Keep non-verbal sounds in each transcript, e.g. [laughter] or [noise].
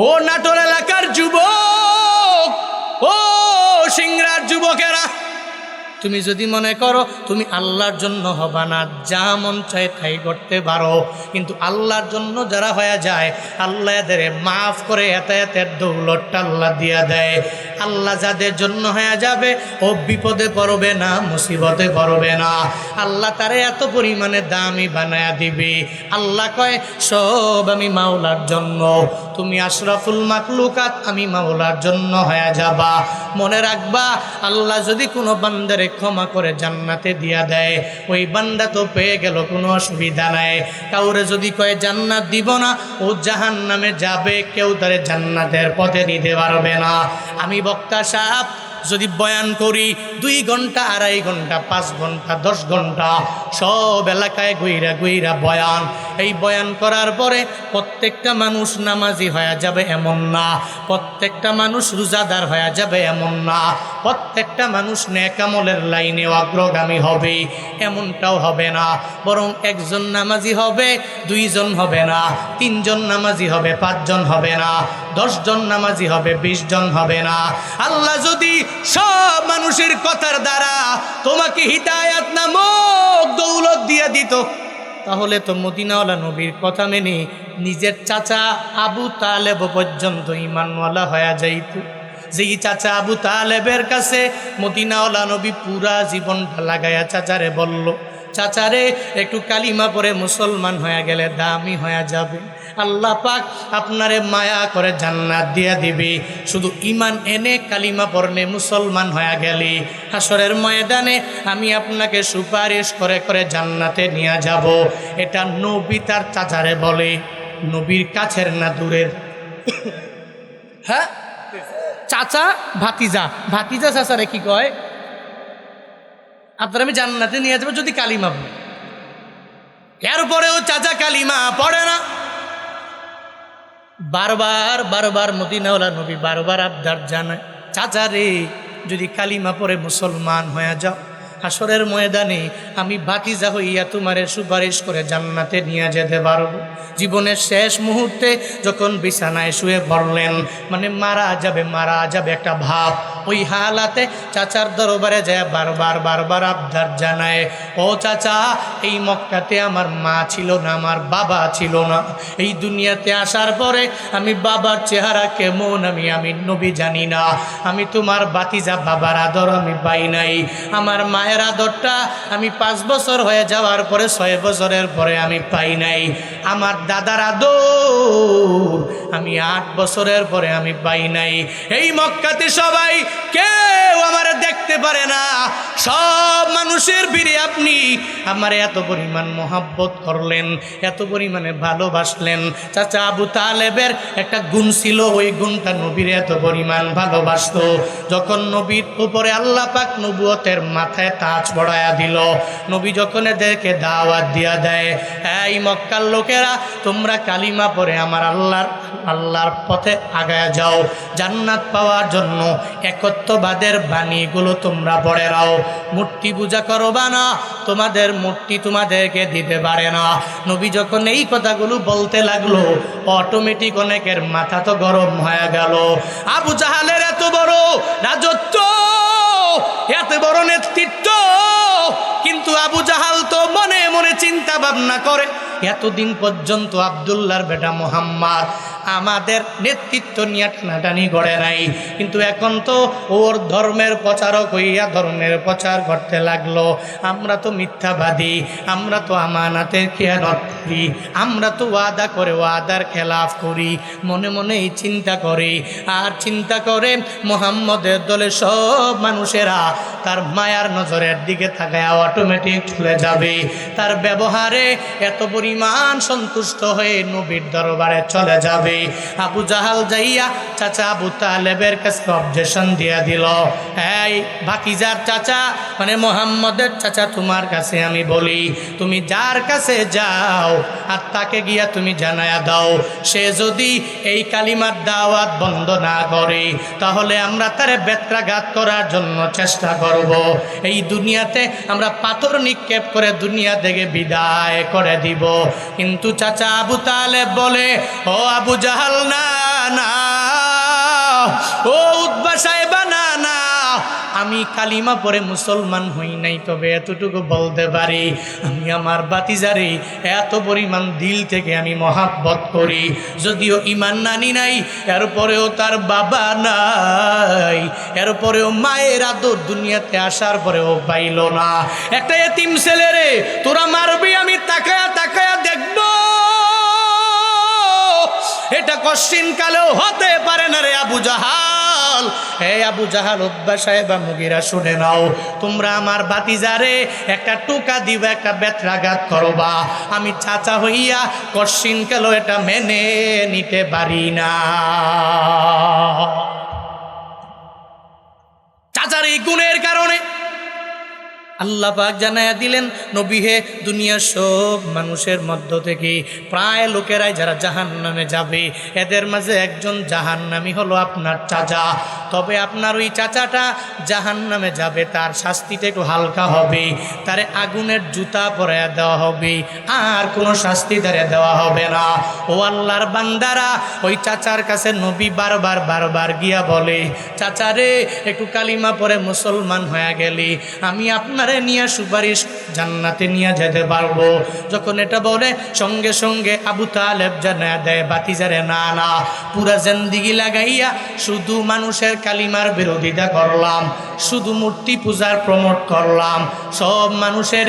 ও নাটোর এলাকার যুবক ও সিংরার যুবকেরা তুমি যদি মনে করো তুমি আল্লাহর জন্য হবা না, যা মন চায় তাই করতে পারো। কিন্তু আল্লাহর জন্য যারা হয়ে যায়, আল্লাহ এদের মাফ করে এতায়াতের দৌলতটা আল্লাহ দিয়া দেয়। আল্লাহ যাদের জন্য হয়ে যাবে, ও বিপদে পড়বে না, মুসিবতে পড়বে না। আল্লাহ তারে এত পরিমাণে দামি বানায়া দিবে। আল্লাহ কয়, সব আমি মাওলার জন্য। তুমি আশরাফুল মাকলুকাত আমি মাওলার জন্য হয়ে যাবা। মনে রাখবা, আল্লাহ যদি কোনো বান্দারে ক্ষমা করে জান্নাতে দিয়া দেয়। ওই বান্দা তো পেয়ে গেল, কোনো অসুবিধা নাই। কাউরে যদি কয়ে, জান্নাত দিব না, ও জাহান নামে যাবে। কেউ তারে জান্নাতের পথে নিতে পারবে না। আমি বক্তা সাহেব যদি বয়ান করি, দুই ঘণ্টা, আড়াই ঘণ্টা, পাঁচ ঘণ্টা, দশ ঘণ্টা, সব এলাকায় গুইরা গুইরা বয়ান। এই বয়ান করার পরে প্রত্যেকটা মানুষ নামাজি হয়ে যাবে এমন না। প্রত্যেকটা মানুষ রোজাদার হয়ে যাবে এমন না। প্রত্যেকটা মানুষ নেকামলের লাইনে অগ্রগামী হবে, এমনটাও হবে না। বরং একজন নামাজি হবে, দুইজন হবে না, তিনজন নামাজি হবে, পাঁচজন হবে না, দশজন নামাজি হবে, বিশজন হবে না। আল্লাহ যদি সব মানুষের কথার দ্বারা তোমাকে হিদায়াত নামক দৌলত দিয়ে দিত। তাহলে তো মদিনাওয়ালা নবীর কথা মেনে নিজের চাচা আবু তালেব পর্যন্ত ইমানওয়ালা হয়ে যাইত। যেই চাচা আবু তালেবের কাছে মদিনাওয়ালা নবী পুরা জীবনটা লাগায়া চাচারে বলল, চাচারে, একটু কালিমা পরে মুসলমান হয়ে গেলে দামি হয়ে যাবে। আল্লাহ পাক আপনারে মায়া করে জান্নাত দিয়া দিবে। শুধু ইমান এনে কালিমা পড়লে মুসলমান হয়ে গেলে। হাসরের ময়দানে আমি আপনাকে সুপারিশ করে করে জান্নাতে নিয়ে যাব। এটা নবী তার চাচারে বলে। নবীর কাছের না দূরের? [coughs] হ্যাঁ? চাচা, ভাতিজা। ভাতিজা চাচারে কি কয়? আপনার আমি জান্নাতে নিয়ে যাব যদি কালিমা পড়ে। এরপরেও চাচা কালিমা পড়ে না। বারবার বারবার মদিনাওয়ালা নবী বারবার আবদার জানায়, চাচা রে, যদি কালিমা পরে মুসলমান হয়ে যাও হাসরের ময়দানে আমি বাতিজা হইয়া তোমারে সুপারিশ করে জান্নাতে নিয়ে যেতে পারব। জীবনের শেষ মুহূর্তে যখন বিছানায় শুয়ে পড়লেন মানে মারা যাবে মারা যাবে একটা ভাব। ওই হালাতে চাচার দরবারে যায় বারবার বারবার আবদার জানায়, ও চাচা, এই মক্কাতে আমার মা ছিল না, আমার বাবা ছিল না। এই দুনিয়াতে আসার পরে আমি বাবার চেহারা কেমন, আমি আমি নবী জানি না। আমি তোমার বাতিজা বাবার আদর আমি পাই নাই। আমার মায়ের আদরটা আমি পাঁচ বছর হয়ে যাওয়ার পরে, ছয় বছরের পরে আমি পাই নাই। আমার দাদার আদর আমি আট বছরের পরে আমি পাই নাই। এই মক্কাতে সবাই কেউ আমার দেখতে পারে না। সব মানুষের ভিড়ে আপনি আমার এত পরিমাণ মহাব্বত করলেন, এত পরিমাণে ভালোবাসলেন। চাচা আবু তালেবের একটা গুণ ছিল, ওই গুণটা নবীর এত পরিমাণ ভালোবাসত। যখন নবীর উপরে আল্লাহ পাক নবুয়তের মাথায় তাজ পড়ায়া দিল, নবী যখন এদেরকে দাওয়াত দিয়া দেয়, এই মক্কার লোকেরা, তোমরা কালিমা পরে আমার আল্লাহর আল্লাহর পথে আগায়া যাও। জান্নাত পাওয়ার জন্য একত্ববাদের বাণীগুলো তোমরা পড়ে রাও মূর্তি পূজা করবা না, তোমাদের মূর্তি তোমাদেরকে দিতে পারে না। নবী যখন এই কথাগুলো বলতে লাগল অটোমেটিক অনেকের মাথা তো গরম হয়ে গেল। আবু জাহালের এত বড় রাজত্ব, এত বড় নেতৃত্ব, কিন্তু আবু জাহাল তো মনে মনে চিন্তা ভাবনা করে, এতদিন পর্যন্ত আবদুল্লাহর বেটা মোহাম্মদ আমাদের নেতৃত্ব নিয়ে টানাটানি গড়ে নাই। কিন্তু এখন তো ওর ধর্মের প্রচারক হইয়া ধর্মের প্রচার করতে লাগল। আমরা তো মিথ্যাবাদী, আমরা তো আমানাতের খেয়ালত আমরা তো ওয়াদা করে ওয়াদার খেলাফ করি। মনে মনে এই চিন্তা করে, আর চিন্তা করে মোহাম্মদের দলে সব মানুষেরা তার মায়ার নজরের দিকে থাকায় অটোমেটিক চলে যাবে। তার ব্যবহারে এত পরিমাণ সন্তুষ্ট হয়ে নবীর দরবারে চলে যাবে। আবু জাহাল যাইয়া চাচা আবু তালেবের কাছে অবজেশন দিয়া দিল। এই ভাতিজার চাচা মানে মোহাম্মদের চাচা তোমার কাছে আমি বলি, তুমি যার কাছে যাও আর তাকে গিয়া তুমি জানায়া দাও। সে যদি এই কালিমার দাওয়াত বন্ধ না করে, তাহলে আমরা তারে বেত্রাঘাত করার জন্য চেষ্টা করব। এই দুনিয়াতে আমরা পাথর নিক্ষেপ করে দুনিয়া থেকে বিদায় করে দিব। কিন্তু চাচা আবু তালেব বলে, ও আবু জাহাল না না। ও উদ্বা সাহেবা, না না। আমি কালিমা পরে মুসলমান হই নাই, তবে এতটুকু বলতে পারি, আমি আমার বাতিজারে এত পরিমাণ দিল থেকে আমি মহাব্বত করি। যদিও ইমান নানি নাই, এরপরেও তার বাবা নাই, এরপরেও মায়ের আদর দুনিয়াতে আসার পরেও পাইল না। একটা এতিম ছেলেরে তোরা মারবি, আমি তাকায়া তাকায়া দেখব। এটা কশ্চিন কালেও হতে পারে না রে আবু জাহাল। হে আবু জাহাল, উব্বা সাহেব মুগিরা, শুনে নাও। তোমরা আমার বাতিজারে একটা টুকা দিবা, একটা বেত্রাঘাত করবা। আমি চাচা হইয়া কশ্চিন কালেও এটা মেনে নিতে পারি না। আল্লাহ পাক জানায়া দিলেন, নবী হে, দুনিয়ার সব মানুষের মধ্য থেকে প্রায় লোকেরাই যারা জাহান নামে যাবে, এদের মাঝে একজন জাহান্নামী হলো আপনার চাচা। তবে আপনার ওই চাচাটা জাহান নামে যাবে, তার শাস্তিটা একটু হালকা হবে, তারে আগুনের জুতা পরাইয়া দেওয়া হবে, আর কোনো শাস্তি তারে দেওয়া হবে না। ও আল্লাহর বান্দারা, ওই চাচার কাছে নবী বারবার বারবার গিয়া বলে চাচারে একটু কালিমা পরে মুসলমান হয়ে গেলি, আমি আপনারে নিয়ে সুপারিশ জান্নাতে নিয়ে যেতে পারব। যখন এটা বলে, সঙ্গে সঙ্গে আবু তালেব জানা দেয়, বাতিজারে, না না, পুরা জেন্দিগি লাগাইয়া শুধু মানুষের কালিমার বিরোধিতা করলাম, শুধু মূর্তি পূজার প্রমোট করলাম, সব মানুষের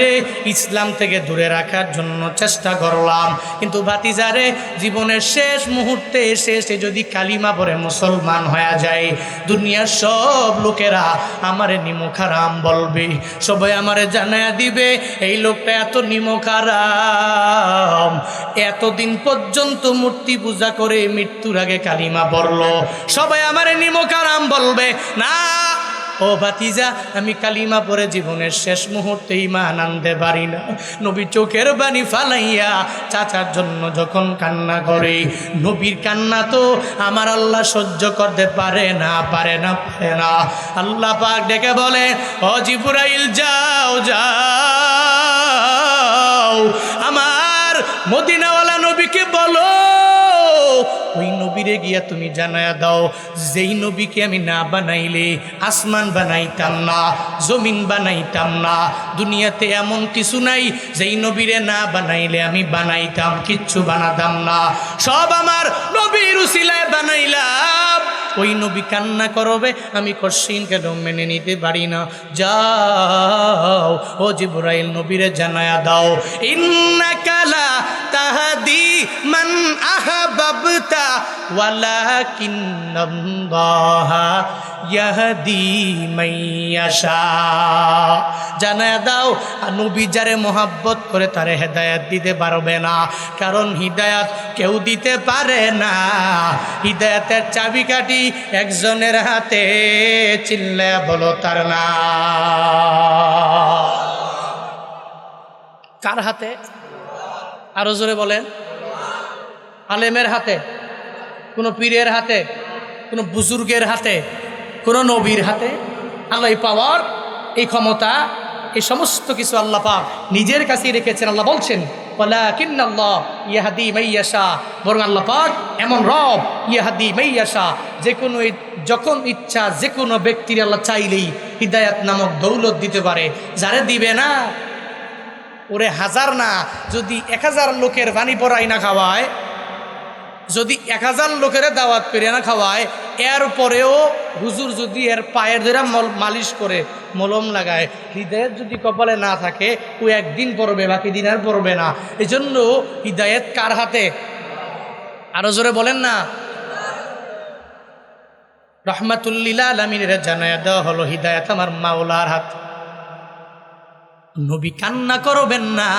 ইসলাম থেকে দূরে রাখার জন্য চেষ্টা করলাম। কিন্তু ভাতিজারে জীবনের শেষ মুহূর্তে এসে সে যদি কালিমা পরে মুসলমান হয়ে যায়, দুনিয়ার সব লোকেরা আমারে নিমুখারাম বলবে, সবাই আমারে জানায়া দিবে, এই লোকটা এত নিমকারাম। এতদিন পর্যন্ত মূর্তি পূজা করে মৃত্যুর আগে কালিমা পড়ল। সবাই আমারে নিমকারাম বলবে, না ও ভাতিজা, আমি কালিমা পরে জীবনের শেষ মুহূর্তে ইমান আনতে পারি না। নবী চোখের বাণী ফালাইয়া চাচার জন্য যখন কান্না করে, নবীর কান্না তো আমার আল্লাহ সহ্য করতে পারে না পারে না পারে না। আল্লাহ পাক ডেকে বলে, ও জিপুরাইল যাও যাও। আমার মদিনাওয়ালা নবীরে গিয়া তুমি জানায়া দাও, যেই নবীকে আমি না বানাইলে, আসমান বানাইতাম না, জমিন বানাইতাম না, দুনিয়াতে এমন কিছু নাই, যেই নবীরে না বানাইলে আমি বানাইতাম, কিচ্ছু বানাতাম না। সব আমার নবীর উসিলায় বানাইলাম। ওই নবী কান্না করবে। আমি কশিন কেন মেনে নিতে পারি না? যাও, ও জিব্রাইল নবীরে জানায়া দাও। ইন্নাকালা তাহাদি মান আহাবাবতা ওয়ালাকিন্নাল্লাহা ইয়াহদি মাইয়াশা জানায়া দাও নবী যারে মোহাব্বত করে তারে হেদায়াত দিতে পারবে না। কারণ হিদায়াত কেউ দিতে পারে না। হিদায়াতের চাবিকাঠি একজনের হাতে চিল্লা বলো তার না কার হাতে? আরও জোরে বলেন। আলেমের হাতে, কোনো পীরের হাতে, কোনো বুজুর্গের হাতে, কোনো নবীর হাতে আল্লাহ পাওয়ার এই ক্ষমতা, এই সমস্ত কিছু আল্লাহ নিজের কাছেই রেখেছেন। আল্লাহ বলছেন ইয়াহাদি মাইয়াশা বরং আল্লাহ পাক এমন রব, ইয়াহাদি মাইয়াশা যে কোনো যখন ইচ্ছা যে কোনো ব্যক্তির আল্লাহ চাইলেই হিদায়াত নামক দৌলত দিতে পারে। যারে দিবে না, ওরে হাজার না। যদি এক হাজার লোকের পানি পড়াই না খাওয়ায় যদি এক হাজার লোকের দাওয়াত পেরে না খাওয়ায়, এর পরেও হুজুর যদি এর পায়ের ধরে মালিশ করে, মলম লাগায় হৃদয়ের যদি কপালে না থাকে, ও একদিন পড়বে, বাকি দিন আর পড়বে না। এই জন্য হৃদয়েত কার হাতে? আরও জোরে বলেন না। রহমাতুল্লিলা আলমিনের জানায় দেওয়া হলো হৃদায়ত আমার মাওলার হাত। নবী কান্না করবেন না।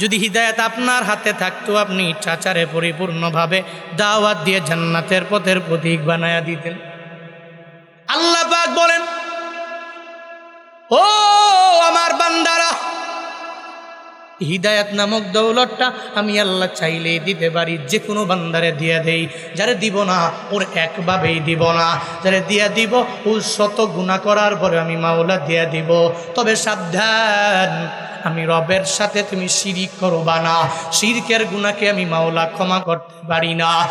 যদি হৃদায়ত আপনার হাতে থাকতো, আপনি চাচারে পরিপূর্ণভাবে দাওয়াত দিয়ে জান্নাতের পথের প্রতীক বানায়া দিতেন। আল্লাহ পাক বলেন, ও আমার বান্দারা, হিদায়াত নামক দৌলতটা আমি আল্লাহ চাইলেই দিতে পারি যে কোনো বান্দারে দিয়া দেই। যারে দিব না, ওর একভাবেই দিব না। যারে দিয়া দিব ও শত গুণা করার পরে আমি মাওলা দিয়া দিব। তবে সাবধান আমি রবের সাথে তুমি শিরিক করবা না? শিরকের গুণাকে আমি মাওলা ক্ষমা করতে পারি না।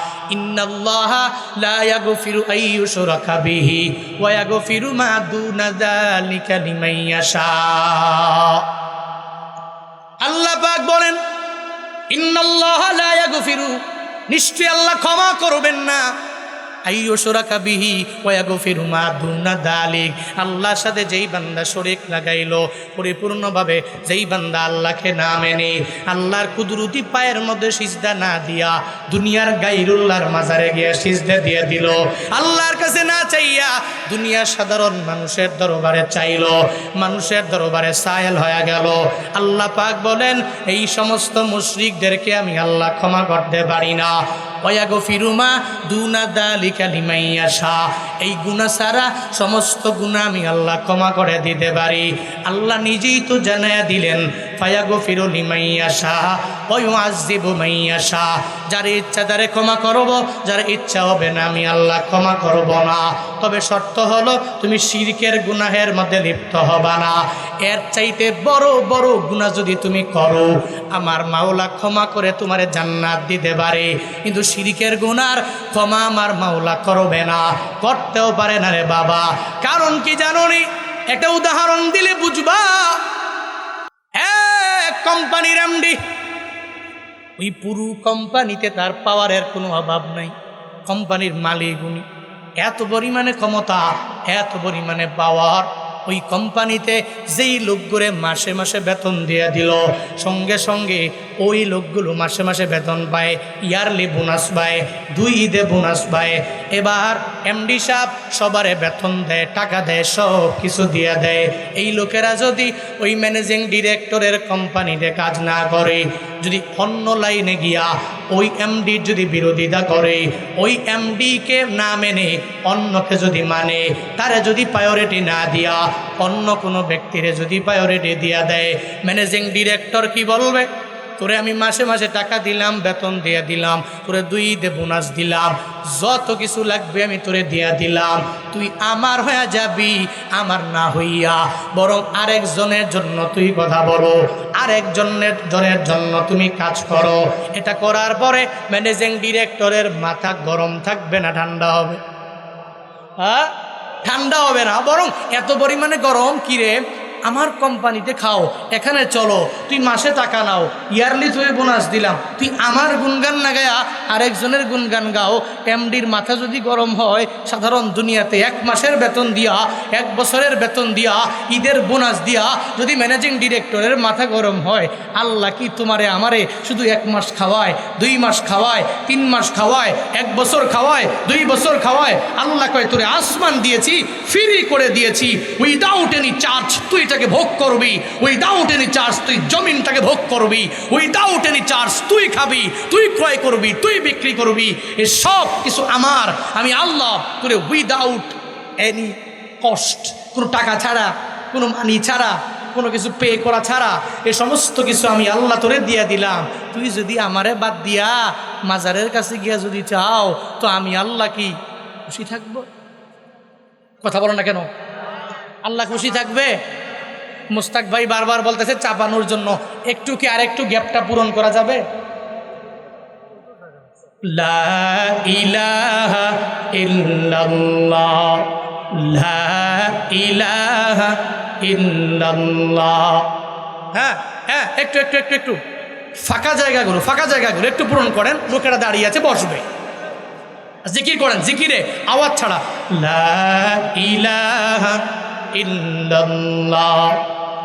আল্লাহ বলেন, ইন্নাল্লাহ নিশ্চয় আল্লাহ ক্ষমা করবেন না। আইয়ুশরাকা দুনা দালিক। আল্লাহর সাথে যেই বান্দা শরীক লাগাইলো, পরিপূর্ণভাবে যেই বান্দা আল্লাহকে না মেনে, আল্লাহর কুদরতি পায়ের মধ্যে সিজদা না দিয়া দুনিয়ার গাইরুল্লাহর মাজারে গিয়ে সিজদা দিয়ে দিল। আল্লাহর কাছে না চাইয়া দুনিয়ার সাধারণ মানুষের দরবারে চাইলো, মানুষের দরবারে সায়েল হয়ে গেল। আল্লাহ পাক বলেন, এই সমস্ত মুশরিকদেরকে আমি আল্লাহ ক্ষমা করতে পারি না। ওয়াগো ফিরুমা দুনা দালিকা লিমাইয়াশা এই গুণা সারা সমস্ত গুণা আমি আল্লাহ ক্ষমা করে দিতে পারি। আল্লাহ নিজেই তো জানায়া দিলেন ফায়া ফিরো লিমাইয়াশা ওই আজিবু মাইয়াশা যার ইচ্ছা তারে ক্ষমা করব, যার ইচ্ছা হবে না আমি আল্লাহ ক্ষমা করব না। তবে শর্ত হলো, তুমি শিরকের গুনাহের মধ্যে লিপ্ত হবা না। এর চাইতে বড় বড় গুণা যদি তুমি করো, আমার মাওলা ক্ষমা করে তোমারে জান্নাত দিতে পারে। কিন্তু শিরিকের গুনার ক্ষমা আমার মাওলা করবে না, করতেও পারে না রে বাবা। কারণ কি জানো নি একটা উদাহরণ দিলে বুঝবা। এক কোম্পানির এমডি ওই পুরু কোম্পানিতে তার পাওয়ারের কোনো অভাব নাই। কোম্পানির মালিক উনি। এত পরিমাণে ক্ষমতা, এত পরিমাণে পাওয়ার। ওই কোম্পানিতে যেই লোকগুলো মাসে মাসে বেতন দিয়ে দিল, সঙ্গে সঙ্গে ওই লোকগুলো মাসে মাসে বেতন পায়, ইয়ারলি বোনাস পায়, দুই ঈদে বোনাস পায় এবার এমডি সাহেব সবারে বেতন দেয়, টাকা দেয়, সব কিছু দিয়ে দেয়। এই লোকেরা যদি ওই ম্যানেজিং ডিরেক্টরের কোম্পানিতে কাজ না করে, যদি অন্য লাইনে গিয়া ওই এমডির যদি বিরোধিতা করে, ওই এমডিকে না মেনে, অন্যকে যদি মানে তারে যদি প্রায়োরিটি না দিয়া, অন্য কোনো ব্যক্তিরে যদি প্রায়োরিটি দিয়া দেয়, ম্যানেজিং ডিরেক্টর কি বলবে? তোরে আমি মাসে মাসে টাকা দিলাম, বেতন দিয়ে দিলাম, তোরে দুই দে বোনাস দিলাম। যত কিছু লাগবে আমি তোরে দিয়া দিলাম। তুই আমার হয়ে যাবি, আমার না হইয়া। বরং আরেকজনের জন্য তুই কথা বলো। আরেকজনের জনের জন্য তুমি কাজ করো। এটা করার পরে ম্যানেজিং ডিরেক্টরের মাথা গরম থাকবে না, ঠান্ডা হবে। হ্যাঁ ঠান্ডা হবে না। বরং এত পরিমাণে গরম কিরে আমার কোম্পানিতে খাও, এখানে চলো, তুই মাসে টাকা নাও, ইয়ারলি তুই বোনাস দিলাম। তুই আমার গুনগান না গায়া, আরেকজনের গুনগান গাও। এমডির মাথা যদি গরম হয়, সাধারণ দুনিয়াতে এক মাসের বেতন দিয়া, এক বছরের বেতন দিয়া, ঈদের বোনাস দিয়া, যদি ম্যানেজিং ডিরেক্টরের মাথা গরম হয়, আল্লাহ কি তোমারে আমারে শুধু এক মাস খাওয়ায়, দুই মাস খাওয়ায়, তিন মাস খাওয়ায়, এক বছর খাওয়ায়, দুই বছর খাওয়ায়? আল্লাহ কয়, তোরে আসমান দিয়েছি, ফ্রি করে দিয়েছি উইদাউট এনি চার্জ তুই এটাকে ভোগ করবি উইদাউট এনি চার্জ তুই জমিনটাকে ভোগ করবি উইদাউট এনি চার্জ তুই খাবি, তুই ক্রয় করবি, তুই বিক্রি করবি, এ সব কিছু আমার। আমি আল্লাহ, তোরে উইদাউট এনি কস্ট কোনো টাকা ছাড়া, কোনো মানি ছাড়া, কোনো কিছু পে করা ছাড়া, এ সমস্ত কিছু আমি আল্লাহ তোরে দিয়ে দিলাম। তুই যদি আমারে বাদ দিয়া মাজারের কাছে গিয়া যদি চাও, তো আমি আল্লাহ কি খুশি থাকব? কথা বলো না কেন? আল্লাহ খুশি থাকবে? মুস্তাক ভাই বারবার বলতেছে, চাপানোর জন্য। একটু কি আর একটু গ্যাপটা পূরণ করা যাবে? লা ইলাহা ইল্লাল্লাহ, লা ইলাহা ইল্লাল্লাহ। হ্যাঁ হ্যাঁ একটু একটু একটু একটু। ফাঁকা জায়গাগুলো ফাঁকা জায়গাগুলো একটু পূরণ করেন, লোকেরা দাঁড়িয়ে আছে, বসবে। জিকির করেন, জিকিরে, আওয়াজ ছাড়া। লা ইলাহা ইল্লাল্লাহ।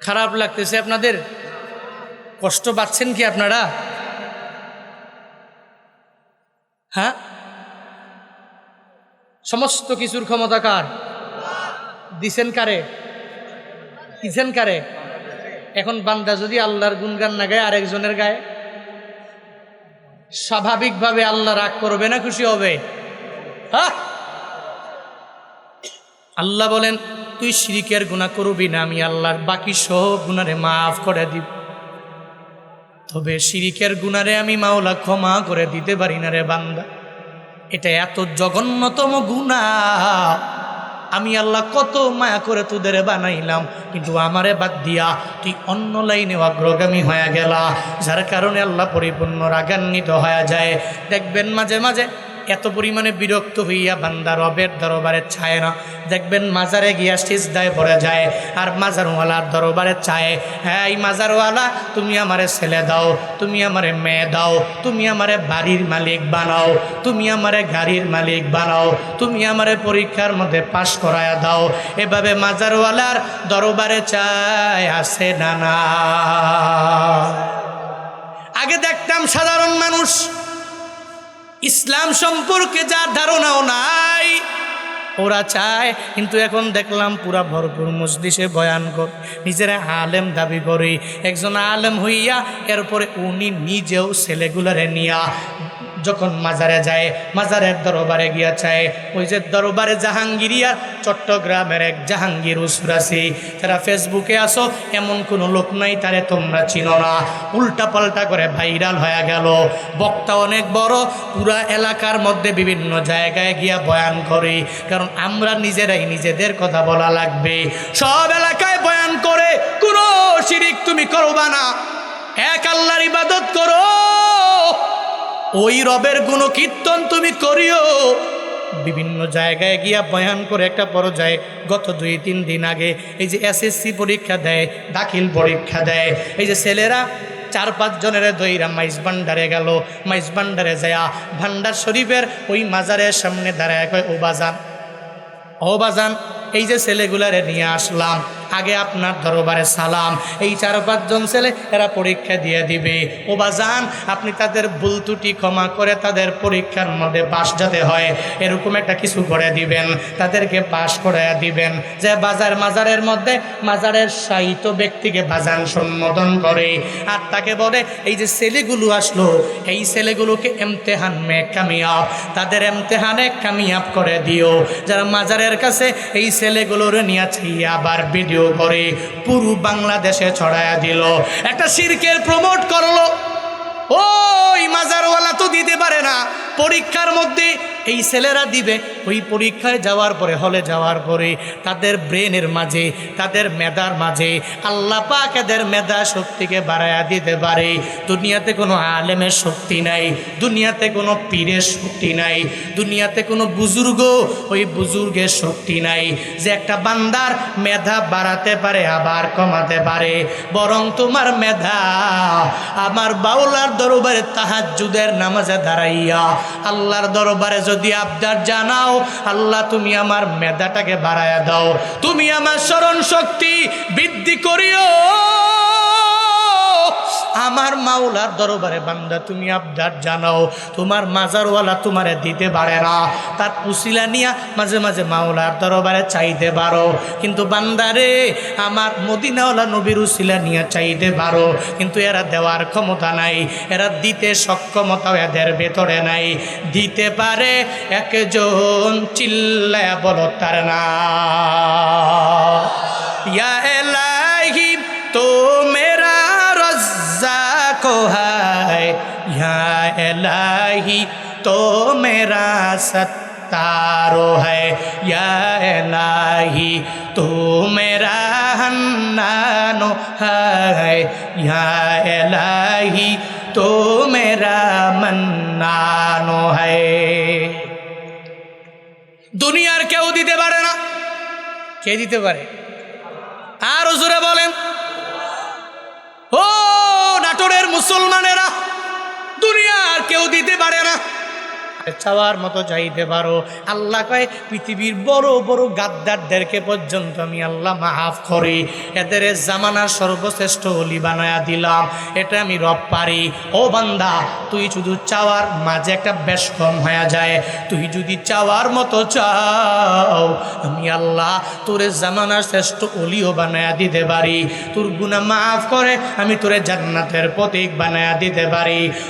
খারাপ লাগতেছে আপনাদের? কষ্ট পাচ্ছেন কি আপনারা? হ্যাঁ? সমস্ত কিছুর ক্ষমতা কার? দিছেন কারে? দিছেন কারে? এখন বান্দা যদি আল্লাহর গুনগান না গায় আরেকজনের গায়ে, স্বাভাবিকভাবে আল্লাহ রাগ করবে না খুশি হবে? হ্যাঁ? আল্লাহ বলেন, তুই শিরিকের গুণা করবি না, আমি আল্লাহর বাকি সব গুণারে মাফ করে দিব। তবে শিরিকের গুণারে আমি মাওলা ক্ষমা করে দিতে পারি না রে বান্দা। এটা এত জঘন্যতম গুণা আমি আল্লাহ কত মায়া করে তোদের বানাইলাম, কিন্তু আমারে বাদ দিয়া তুই অন্য লাইনে অগ্রগামী হয়ে গেলা, যার কারণে আল্লাহ পরিপূর্ণ রাগান্বিত হয়ে যায়। দেখবেন মাঝে মাঝে এত পরিমাণে বিরক্ত হইয়া বান্দা রবের দরবারে ছায় না। দেখবেন মাজারে গিয়া সিজদায় পড়ে যায় আর মাজারওয়ালার দরবারে চায় হ্যাঁ এই মাজারওয়ালা, তুমি আমারে ছেলে দাও, তুমি আমারে মেয়ে দাও, তুমি আমারে বাড়ির মালিক বানাও, তুমি আমারে গাড়ির মালিক বানাও, তুমি আমারে পরীক্ষার মধ্যে পাশ করায়া দাও। এভাবে মাজারওয়ালার দরবারে চায় আসে না না? আগে দেখতাম সাধারণ মানুষ ইসলাম সম্পর্কে যার ধারণাও নাই, ওরা চায়, কিন্তু এখন দেখলাম পুরা ভরপুর মসজিষে বয়ান কর। নিজেরা আলেম দাবি করে। একজন আলেম হইয়া এরপরে উনি নিজেও ছেলেগুলারে নিয়া যখন মাজারে যায়, মাজারের দরবারে গিয়া চায়, ওই যে দরবারে জাহাঙ্গীরিয়া, চট্টগ্রামের এক জাহাঙ্গীর উসরাসি। তারা ফেসবুকে আসো, এমন কোনো লোক নাই, তারে তোমরা চিনো না। উল্টা পাল্টা করে ভাইরাল হয়ে গেল। বক্তা অনেক বড়, পুরা এলাকার মধ্যে বিভিন্ন জায়গায় গিয়া বয়ান করে, কারণ আমরা নিজেরাই নিজেদের কথা বলা লাগবে। সব এলাকায় বয়ান করে, কোনো শিরিক তুমি করবা না। এক আল্লাহর ইবাদত করো। ওই রবের গুণ কীর্তন তুমি করিও। বিভিন্ন জায়গায় গিয়া বয়ান করে একটা বড় যায় গত দুই, তিন দিন আগে এই যে এসএসসি পরীক্ষা দেয়, দাখিল পরীক্ষা দেয়, এই যে ছেলেরা চার, পাঁচ জনের দইরা মাইজ ভান্ডারে গেল, মাইজ ভান্ডারে যায় ভান্ডার শরীফের ওই মাজারের সামনে দাঁড়ায় কয়, ও বাজান ও বাজান, এই যে ছেলেগুলারে নিয়ে আসলাম আগে আপনার দরবারে সালাম। এই চার পাঁচজন ছেলে, এরা পরীক্ষা দিয়ে দিবে। ও বাজান, আপনি তাদের ভুল ত্রুটি ক্ষমা করে তাদের পরীক্ষার মধ্যে পাশ যাতে হয়, এরকম একটা কিছু করে দিবেন। তাদেরকে পাশ করে দিবেন। যে বাজার মাজারের মধ্যে, মাজারের সাহিত্য ব্যক্তিকে বাজান সম্বোধন করে। আর তাকে বলে, এই যে ছেলেগুলো আসলো, এই ছেলেগুলোকে এমতেহান মে কামিয়াব, তাদের এমতেহানে কামিয়াব করে দিও। যারা মাজারের কাছে, এই ছেলেগুলোর নিয়ে আবার ভিডিও করে পুরো বাংলাদেশে ছড়ায়া দিল। একটা সিরকের প্রমোট করল। ওই মাজারওয়ালা তো দিতে পারে না। পরীক্ষার মধ্যে এই ছেলেরা দিবে, ওই পরীক্ষায় যাওয়ার পরে, হলে যাওয়ার পরে, তাদের ব্রেনের মাঝে, তাদের মেধার মাঝে, আল্লাহ পাক এদের মেধা শক্তিকে বাড়াইয়া দিতে পারে। দুনিয়াতে কোনো আলেমের শক্তি নাই, দুনিয়াতে কোনো পীরের শক্তি নাই, দুনিয়াতে কোনো বুজুর্গ, ওই বুজুর্গের শক্তি নাই। যে একটা বান্দার মেধা বাড়াতে পারে, আবার কমাতে পারে। বরং তোমার মেধা আমার বাউলার দরবারে তাহাজুদের নামাজে দাঁড়াইয়া, আল্লাহর দরবারে যদি আবদার জানাও, আল্লাহ তুমি আমার মেধাটাকে বাড়ায়া দাও। তুমি আমার স্মরণ শক্তি বৃদ্ধি করিও। আমার মাওলার দরবারে বান্দা, তুমি আবদার জানাও, তোমার মাজারওয়ালা তোমারে দিতে পারে না। তার উসিলা নিয়া মাঝে মাঝে মাওলার দরবারে চাইতে পারো। কিন্তু বান্দারে আমার মদিনাওয়ালা নবীর উসিলা নিয়া চাইতে পারো। কিন্তু এরা দেওয়ার ক্ষমতা নাই, এরা দিতে সক্ষমতাও এদের ভেতরে নাই। দিতে পারে একজন, চিল্লায়া বলো তার না ইয়া এলাহি کو ہے یا الہی تو میرا ستارو ہے یا الہی تو میرا ہنانو ہے یا الہی تو میرا منانو ہے দুনিয়ার কেউ দিতে পারে না কে দিতে পারে আর জোরে বলেন মুসলমানেরা দুনিয়ার কেউ কেউ দিতে পারে না। চাওয়ার মতো চাইতে পারো। আল্লাহ কয়, পৃথিবীর বড় বড় গাদ্দারদেরকে পর্যন্ত আমি আল্লাহ মাফ করি। এদের জামানার সর্বশ্রেষ্ঠ অলি বানায়া দিলাম। এটা আমি রব পারি। ও বান্দা, তুই শুধু চাওয়ার মাঝে একটা বেশ কম হয়ে যায়। তুই যদি চাওয়ার মতো চাও, আমি আল্লাহ তোরে জামানার শ্রেষ্ঠ অলিও বানায়া দিতে পারি। তোর গুণা মাফ করে, আমি তোরে জান্নাতের প্রতীক বানায়া দিতে পারি।